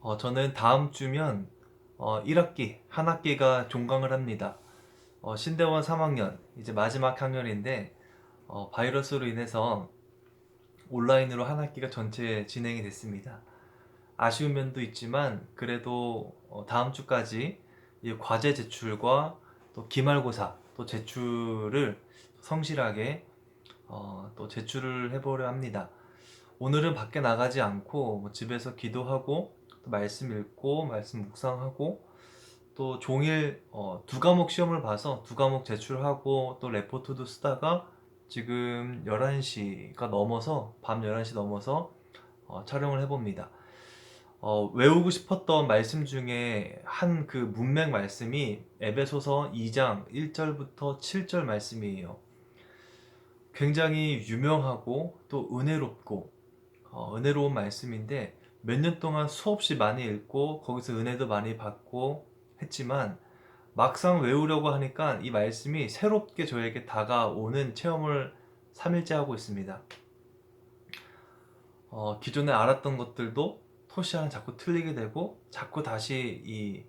어, 저는 다음 주면 어, 1학기, 한 학기가 종강을 합니다. 어, 신대원 3학년, 이제 마지막 학년인데 어, 바이러스로 인해서 온라인으로 한 학기가 전체 진행이 됐습니다. 아쉬운 면도 있지만 그래도 어, 다음 주까지 이 과제 제출과 또 기말고사 또 제출을 성실하게 어, 또 제출을 해보려 합니다. 오늘은 밖에 나가지 않고 뭐 집에서 기도하고 또 말씀 읽고 말씀 묵상하고 또 종일 어, 두 과목 시험을 봐서 두 과목 제출하고 또 레포트도 쓰다가 지금 11시가 넘어서 밤 11시 넘어서 어, 촬영을 해봅니다. 어, 외우고 싶었던 말씀 중에 한 그 문맥 말씀이 에베소서 2장 1절부터 7절 말씀이에요. 굉장히 유명하고 또 은혜롭고 어, 은혜로운 말씀인데 몇 년 동안 수없이 많이 읽고 거기서 은혜도 많이 받고 했지만 막상 외우려고 하니까 이 말씀이 새롭게 저에게 다가오는 체험을 3일째 하고 있습니다. 어, 기존에 알았던 것들도 토시하는 자꾸 틀리게 되고 자꾸 다시 이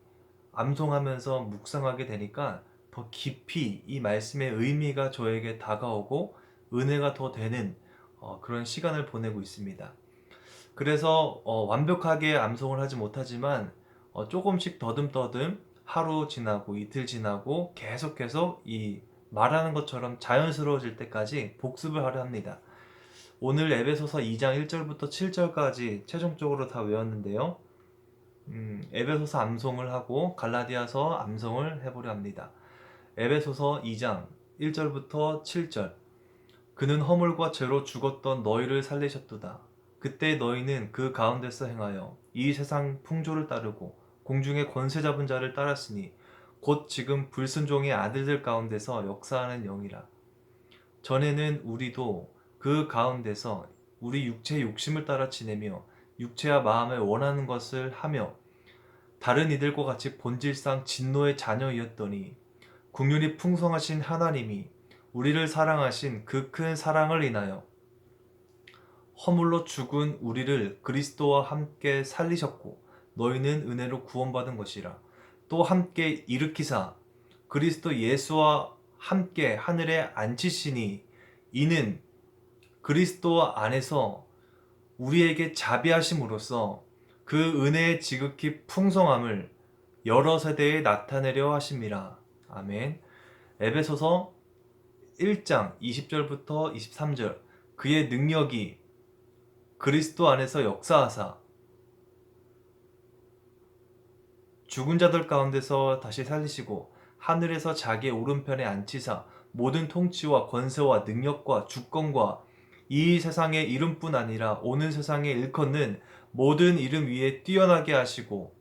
암송하면서 묵상하게 되니까 더 깊이 이 말씀의 의미가 저에게 다가오고 은혜가 더 되는 어, 그런 시간을 보내고 있습니다. 그래서 어, 완벽하게 암송을 하지 못하지만 어, 조금씩 더듬더듬 하루 지나고 이틀 지나고 계속해서 이 말하는 것처럼 자연스러워질 때까지 복습을 하려 합니다. 오늘 에베소서 2장 1절부터 7절까지 최종적으로 다 외웠는데요. 음, 에베소서 암송을 하고 갈라디아서 암송을 해보려 합니다. 에베소서 2장 1절부터 7절 그는 허물과 죄로 죽었던 너희를 살리셨도다. 그때 너희는 그 가운데서 행하여 이 세상 풍조를 따르고 공중의 권세 잡은 자를 따랐으니 곧 지금 불순종의 아들들 가운데서 역사하는 영이라. 전에는 우리도 그 가운데서 우리 육체의 욕심을 따라 지내며 육체와 마음에 원하는 것을 하며 다른 이들과 같이 본질상 진노의 자녀이었더니 국률이 풍성하신 하나님이 우리를 사랑하신 그 큰 사랑을 인하여 허물로 죽은 우리를 그리스도와 함께 살리셨고 너희는 은혜로 구원받은 것이라 또 함께 일으키사 그리스도 예수와 함께 하늘에 앉히시니 이는 그리스도 안에서 우리에게 자비하심으로써 그 은혜의 지극히 풍성함을 여러 세대에 나타내려 하심이라. 아멘. 에베소서 1장 20절부터 23절 그의 능력이 그리스도 안에서 역사하사 죽은 자들 가운데서 다시 살리시고 하늘에서 자기의 오른편에 앉히사 모든 통치와 권세와 능력과 주권과 이 세상의 이름뿐 아니라 오는 세상에 일컫는 모든 이름 위에 뛰어나게 하시고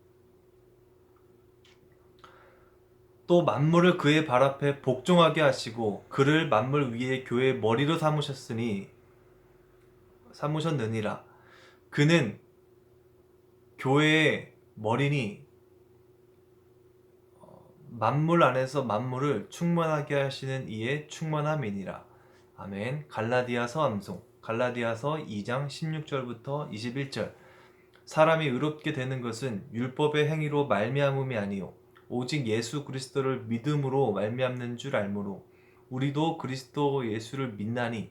또 만물을 그의 발 앞에 복종하게 하시고 그를 만물 위에 교회의 머리로 삼으셨으니 삼으셨느니라 그는 교회의 머리니 어, 만물 안에서 만물을 충만하게 하시는 이의 충만함이니라 아멘. 갈라디아서 암송. 갈라디아서 2장 16절부터 21절. 사람이 의롭게 되는 것은 율법의 행위로 말미암음이 아니요 오직 예수 그리스도를 믿음으로 말미암는 줄 알므로 우리도 그리스도 예수를 믿나니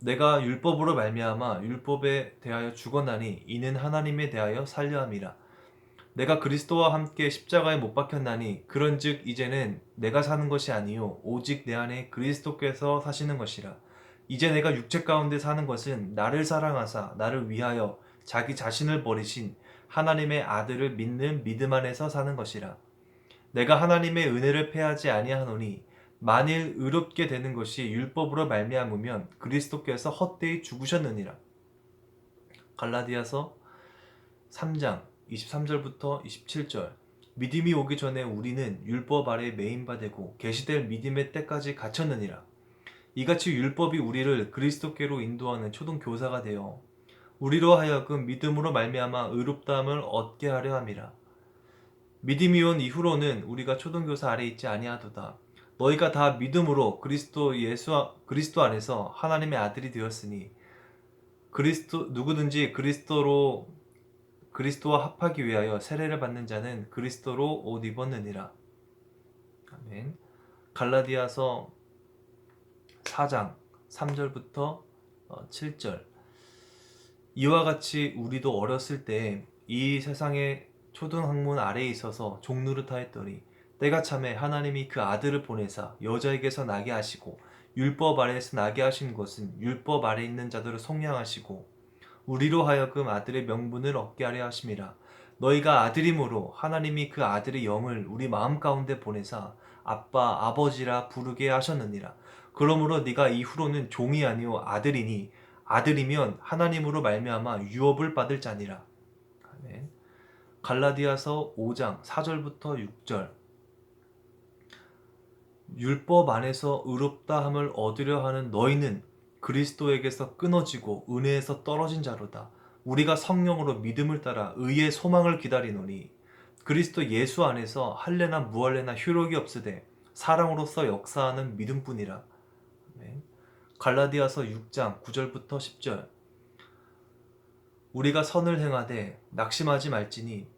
내가 율법으로 말미암아 율법에 대하여 죽었나니 이는 하나님에 대하여 살려함이라. 내가 그리스도와 함께 십자가에 못 박혔나니 그런즉 이제는 내가 사는 것이 아니요 오직 내 안에 그리스도께서 사시는 것이라. 이제 내가 육체 가운데 사는 것은 나를 사랑하사 나를 위하여 자기 자신을 버리신 하나님의 아들을 믿는 믿음 안에서 사는 것이라. 내가 하나님의 은혜를 패하지 아니하노니 만일 의롭게 되는 것이 율법으로 말미암으면 그리스도께서 헛되이 죽으셨느니라. 갈라디아서 3장 23절부터 27절 믿음이 오기 전에 우리는 율법 아래 메인바 되고 계시될 믿음의 때까지 갇혔느니라. 이같이 율법이 우리를 그리스도께로 인도하는 초등 교사가 되어 우리로 하여금 믿음으로 말미암아 의롭다함을 얻게 하려 함이라. 믿음이 온 이후로는 우리가 초등교사 아래 있지 아니하도다. 너희가 다 믿음으로 그리스도 예수 그리스도 안에서 하나님의 아들이 되었으니 그리스도 누구든지 그리스도로 그리스도와 합하기 위하여 세례를 받는 자는 그리스도로 옷 입었느니라. 아멘. 갈라디아서 4장 3절부터 7절 이와 같이 우리도 어렸을 때 이 세상의 초등 학문 아래에 있어서 종노릇하였더니 때가 참에 하나님이 그 아들을 보내사 여자에게서 나게 하시고 율법 아래에서 나게 하신 것은 율법 아래 있는 자들을 속량하시고 우리로 하여금 아들의 명분을 얻게 하려 하심이라. 너희가 아들임으로 하나님이 그 아들의 영을 우리 마음 가운데 보내사 아빠 아버지라 부르게 하셨느니라. 그러므로 네가 이후로는 종이 아니오 아들이니 아들이면 하나님으로 말미암아 유업을 받을 자니라. 갈라디아서 5장 4절부터 6절 율법 안에서 의롭다 함을 얻으려 하는 너희는 그리스도에게서 끊어지고 은혜에서 떨어진 자로다. 우리가 성령으로 믿음을 따라 의의 소망을 기다리노니 그리스도 예수 안에서 할례나 무할례나 효력이 없으되 사랑으로서 역사하는 믿음뿐이라. 갈라디아서 6장 9절부터 10절 우리가 선을 행하되 낙심하지 말지니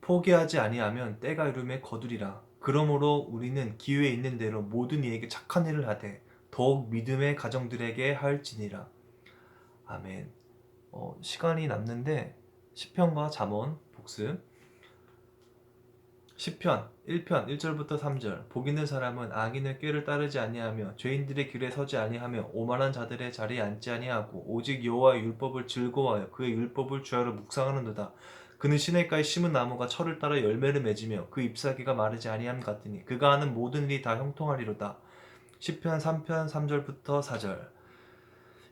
포기하지 아니하면 때가 이름에 거두리라. 그러므로 우리는 기회 있는 대로 모든 이에게 착한 일을 하되 더욱 믿음의 가정들에게 할지니라. 아멘. 어, 시간이 남는데 시편과 잠언 복습. 시편 1편 1절부터 3절 복 있는 사람은 악인의 꾀를 따르지 아니하며 죄인들의 길에 서지 아니하며 오만한 자들의 자리에 앉지 아니하고 오직 여호와의 율법을 즐거워하여 그의 율법을 주하러 묵상하는도다. 그는 시냇가에 심은 나무가 철을 따라 열매를 맺으며 그 잎사귀가 마르지 아니함 같으니 그가 하는 모든 일이 다 형통하리로다. 시편 3편 3절부터 4절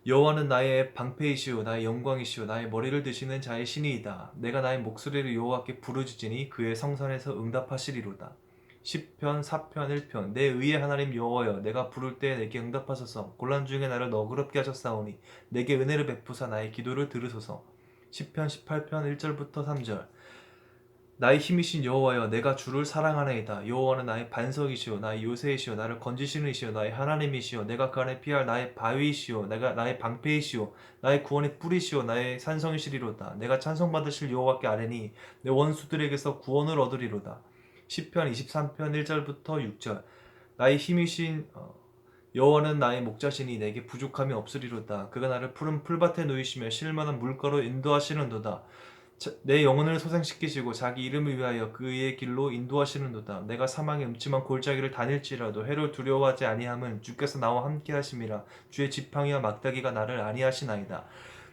여호와는 나의 방패이시오 나의 영광이시오 나의 머리를 드시는 자의 신이이다. 내가 나의 목소리를 여호와께 부르짖으니 그의 성산에서 응답하시리로다. 10편 4편 1편 내 의의 하나님 여호와여 내가 부를 때 내게 응답하소서 곤란 중에 나를 너그럽게 하셨사오니 내게 은혜를 베푸사 나의 기도를 들으소서 10편 18편 1절부터 3절. 나의 힘이신 여호와여 내가 주를 사랑하나이다. 여호와는 나의 반석이시오 나의 요새이시오 나를 건지시는 이시오 나의 하나님이시오. 내가 그 안에 피할 나의 바위이시오 내가 나의 방패이시오 나의 구원의 뿌리시오 나의 산성이시리로다. 내가 찬송받으실 여호와께 아뢰니 내 원수들에게서 구원을 얻으리로다. 10편 23편 1절부터 6절. 나의 힘이신 어, 여호와는 나의 목자시니 내게 부족함이 없으리로다 그가 나를 푸른 풀밭에 놓이시며 실만한 물가로 인도하시는도다 자- 내 영혼을 소생시키시고 자기 이름을 위하여 그의 길로 인도하시는도다. 내가 사망의 음침한 골짜기를 다닐지라도 해를 두려워하지 아니함은 주께서 나와 함께 하심이라. 주의 지팡이와 막다기가 나를 아니하시나이다.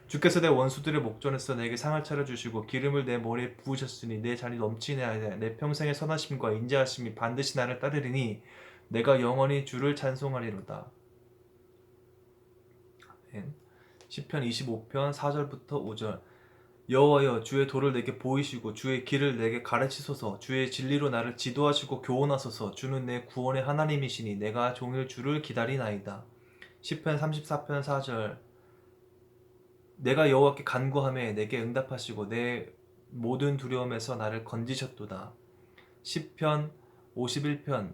주께서 내 원수들의 목전에서 내게 상을 차려 주시고 기름을 내 머리에 부으셨으니 내 잔이 넘치네 하되 내 평생의 선하심과 인자하심이 반드시 나를 따르리니 내가 영원히 주를 찬송하리로다. 아멘. 시편 25편 4절부터 5절 여호와여 주의 도를 내게 보이시고 주의 길을 내게 가르치소서 주의 진리로 나를 지도하시고 교훈하소서 주는 내 구원의 하나님이시니 내가 종일 주를 기다리나이다. 10편 34편 4절 내가 여호와께 간구함에 내게 응답하시고 내 모든 두려움에서 나를 건지셨도다. 10편 51편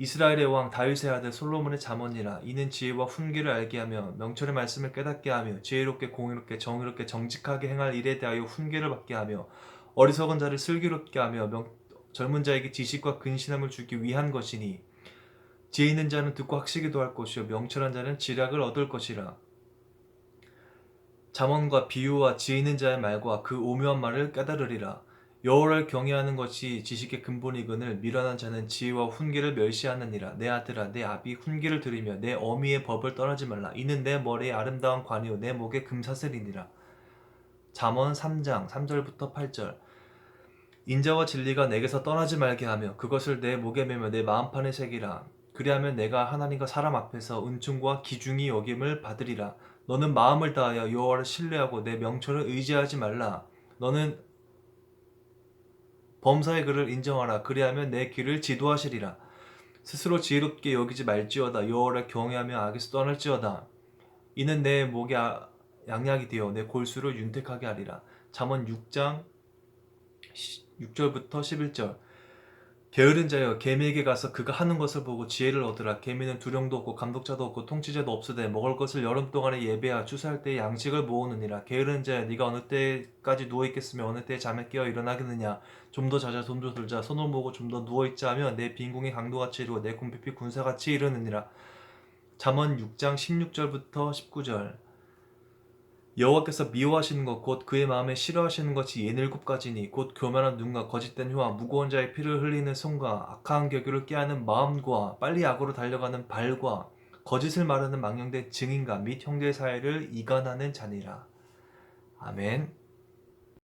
이스라엘의 왕 다윗의 아들 솔로몬의 잠언이라 이는 지혜와 훈계를 알게 하며 명철의 말씀을 깨닫게 하며 지혜롭게 공의롭게 정의롭게 정직하게 행할 일에 대하여 훈계를 받게 하며 어리석은 자를 슬기롭게 하며 명- 젊은 자에게 지식과 근신함을 주기 위한 것이니 지혜 있는 자는 듣고 학시기도 할 것이요 명철한 자는 지략을 얻을 것이라. 잠언과 비유와 지혜 있는 자의 말과 그 오묘한 말을 깨달으리라 여호와를 경외하는 것이 지식의 근본이거늘 미련한 자는 지혜와 훈계를 멸시하느니라. 내 아들아 내 아비 훈계를 들으며 내 어미의 법을 떠나지 말라. 이는 내 머리에 아름다운 관이요 내 목에 금사슬이니라. 잠언 3장 3절부터 8절. 인자와 진리가 내게서 떠나지 말게 하며 그것을 내 목에 매며 내 마음판에 새기라. 그리하면 내가 하나님과 사람 앞에서 은총과 기중이 여김을 받으리라. 너는 마음을 다하여 여호와를 신뢰하고 내 명철을 의지하지 말라. 너는 범사의 글을 인정하라. 그리하면 내 길을 지도하시리라. 스스로 지혜롭게 여기지 말지어다. 여호와를 경외하며 악에서 떠날지어다. 이는 내 목에 아- 양약이 되어 내 골수를 윤택하게 하리라. 잠언 6장 6절부터 11절 게으른 자여 개미에게 가서 그가 하는 것을 보고 지혜를 얻으라. 개미는 두령도 없고 감독자도 없고 통치자도 없으되 먹을 것을 여름 동안에 예배하 추수할 때 양식을 모으느니라. 게으른 자여 네가 어느 때까지 누워 있겠으며 어느 때에 잠에 깨어 일어나겠느냐? 좀 더 자자 좀 더 들자. 손을 모으고 좀 더 누워 있자 하며 내 빈궁이 강도같이 이루고 내 궁핍이 군사같이 이르느니라. 잠언 6장 16절부터 19절 여호와께서 미워하시는 것 곧 그의 마음에 싫어하시는 것이 예닐곱 가지니 곧 교만한 눈과 거짓된 혀와 무거운 자의 피를 흘리는 손과 악한 격유를 깨하는 마음과 빨리 악으로 달려가는 발과 거짓을 말하는 망령된 증인과 및 형제 사이를 이간하는 자니라. 아멘